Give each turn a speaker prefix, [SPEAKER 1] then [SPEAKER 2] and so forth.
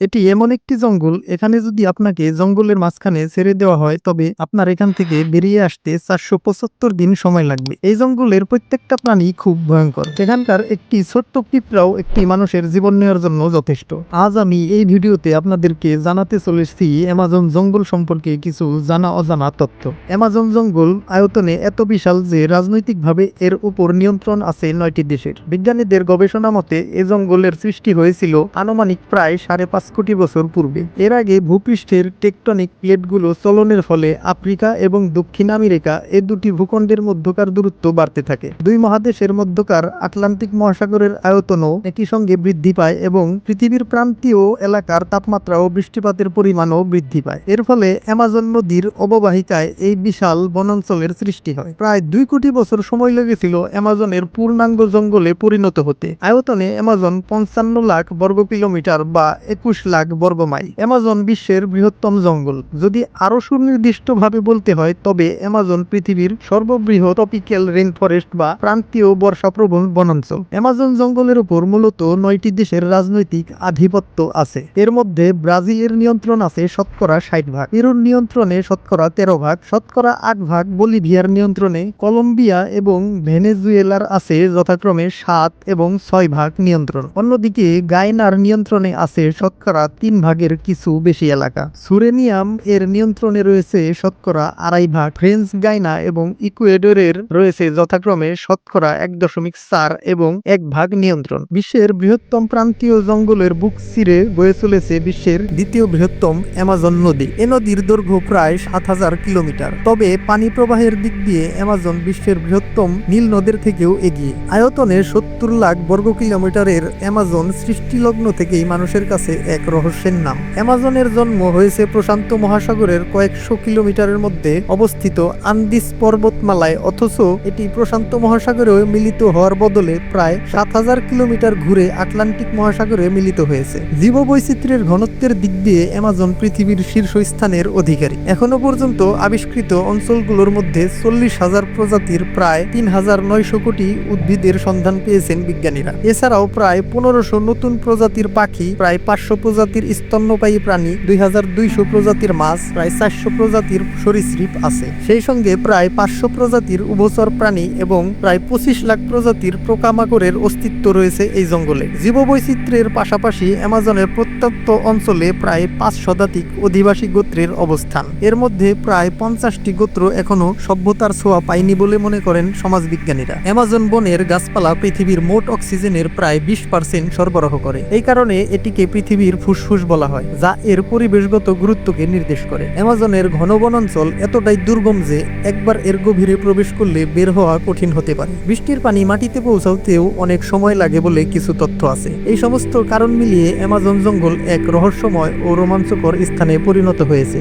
[SPEAKER 1] এটি এমন একটি জঙ্গল, এখানে যদি আপনাকে জঙ্গলের মাঝখানে ছেড়ে দেওয়া হয়, তবে আপনার এখান থেকে বেরিয়ে আসতে চারশো পঁচাত্তর দিন সময় লাগবে। এই জঙ্গলের প্রত্যেকটা প্রাণী খুব ভয়ঙ্কর। এখানকার একটি ছোট্ট পিঁপড়াও একটি মানুষের জীবন নেওয়ার জন্য যথেষ্ট। আজ আমি এই ভিডিওতে আপনাদেরকে জানাতে চলেছি অ্যামাজন জঙ্গল সম্পর্কে কিছু জানা অজানা তথ্য। অ্যামাজন জঙ্গল আয়তনে এত বিশাল যে রাজনৈতিকভাবে এর উপর নিয়ন্ত্রণ আছে নয়টি দেশের। বিজ্ঞানীদের গবেষণা মতে, এ জঙ্গলের সৃষ্টি হয়েছিল আনুমানিক প্রায় সাড়ে পাঁচ কোটি বছর পূর্বে। এর আগে ভূপৃষ্ঠের টেকটনিক প্লেটগুলো চলনের ফলে আফ্রিকা এবং দক্ষিণ আমেরিকা এ দুটি ভূখণ্ডের মধ্যকার দূরত্ব বাড়তে থাকে। দুই মহাদেশের মধ্যকার আটলান্টিক মহাসাগরের আয়তনও একই সঙ্গে বৃদ্ধি পায় এবং পৃথিবীর প্রান্তীয় এলাকার তাপমাত্রা ও বৃষ্টিপাতের পরিমাণও বৃদ্ধি পায়। এর ফলে অ্যামাজন নদীর অববাহিকায় এই বিশাল বনাঞ্চলের সৃষ্টি হয়। প্রায় দুই কোটি বছর সময় লেগেছিল অ্যামাজনের পূর্ণাঙ্গ জঙ্গলে পরিণত হতে। আয়তনে অ্যামাজন পঞ্চান্ন লাখ বর্গ কিলোমিটার বা একুশ লাখ বর্গ মাইল। অ্যামাজন বিশ্বের বৃহত্তম জঙ্গল। যদি আরও সুনির্দিষ্টভাবে বলতে হয়, তবে অ্যামাজন পৃথিবীর সর্ববৃহৎ টপিক্যাল রেন ফরেস্ট বা প্রান্তীয় বর্ষাপ্রবণ বনাঞ্চল। অ্যামাজন জঙ্গলের উপর মূলত নয়টি দেশের রাজনৈতিক আধিপত্য আছে। এর মধ্যে ব্রাজিলের নিয়ন্ত্রণ আছে শতকরা ষাট ভাগ, পেরুর নিয়ন্ত্রণে শতকরা তেরো ভাগ, শতকরা আট ভাগ, বলিভিয়ার নিয়ন্ত্রণে কলম্বিয়া এবং ভেনেজুয়েলার আছে যথাক্রমে সাত এবং ছয় ভাগ নিয়ন্ত্রণ। অন্যদিকে গায়নার নিয়ন্ত্রণে আছে শতকরা তিন ভাগের কিছু বেশি এলাকা। সুরেনিয়াম এর নিয়ন্ত্রণে রয়েছে শতকরা আড়াই ভাগ। ফ্রেঞ্চ গায়না এবং ইকুয়েডরের রয়েছে যথাক্রমে শতকরা এক দশমিক চার এবং এক ভাগ নিয়ন্ত্রণ। বিশ্বের বৃহত্তম প্রান্তীয় জঙ্গলের বুক চিরে বয়ে চলেছে বিশ্বের দ্বিতীয় বৃহত্তম অ্যামাজন নদী। এ নদীর দৈর্ঘ্য প্রায় সাত হাজার কিলোমিটার। তবে পানি প্রবাহের দিক দিয়ে অ্যামাজন বিশ্বের বৃহত্তম নীল নদের থেকেও এগিয়ে। আয়তনে সত্তর লাখ বর্গ কিলোমিটারের অ্যামাজন সৃষ্টিলগ্ন থেকেই মানুষের কাছে এক। রহস্যের নাম। অ্যামাজনের জন্ম হয়েছে প্রশান্ত মহাসাগরের কয়েকশো কিলোমিটারের মধ্যে অবস্থিত আন্দিস পর্বতমালায়, অথচ এটি প্রশান্ত মহাসাগরেও মিলিত হওয়ার বদলে প্রায় সাত হাজার কিলোমিটার ঘুরে আটলান্টিক মহাসাগরে মিলিত হয়েছে। জীববৈচিত্র্যের ঘনত্বের দিক দিয়ে অ্যামাজন পৃথিবীর শীর্ষস্থানের অধিকারী। এখনও পর্যন্ত আবিষ্কৃত অঞ্চলগুলোর মধ্যে চল্লিশ হাজার প্রজাতির প্রায় তিন হাজার নয়শো কোটি উদ্ভিদের সন্ধান পেয়েছেন বিজ্ঞানীরা। এছাড়াও প্রায় পনেরোশো নতুন প্রজাতির পাখি, প্রায় পাঁচশো প্রজাতির স্তন্যপায়ী প্রাণী দুই হাজার দুইশো প্রজাতির মাছ, প্রায় চারশো প্রজাতির সরীসৃপ আছে। সেই সঙ্গে প্রায় পাঁচশো প্রজাতির উভচর প্রাণী এবং প্রায় পঁচিশ লাখ প্রজাতির পোকামাকড়ের অস্তিত্ব রয়েছে এই জঙ্গলে। জীববৈচিত্র্যের পাশাপাশি অ্যামাজনের প্রত্যন্ত অঞ্চলে প্রায় পাঁচ শতাধিক অধিবাসী গোত্রের অবস্থান। এর মধ্যে প্রায় পঞ্চাশটি গোত্র এখনও সভ্যতার ছোঁয়া পায়নি বলে মনে করেন সমাজবিজ্ঞানীরা। অ্যামাজন বনের গাছপালা পৃথিবীর মোট অক্সিজেনের প্রায় বিশ পার্সেন্ট সরবরাহ করে। এই কারণে এটিকে পৃথিবীর ফুসফুস বলা হয়, যা এর পরিবেশগত গুরুত্বকে নির্দেশ করে। অ্যামাজনের ঘন বনাঞ্চল এতটাই দুর্গম যে একবার এর গভীরে প্রবেশ করলে বের হওয়া কঠিন হতে পারে। বৃষ্টির পানি মাটিতে পৌঁছাতেও অনেক সময় লাগে বলে কিছু তথ্য আছে। এই সমস্ত কারণ মিলিয়ে অ্যামাজন জঙ্গল এক রহস্যময় ও রোমাঞ্চকর স্থানে পরিণত হয়েছে।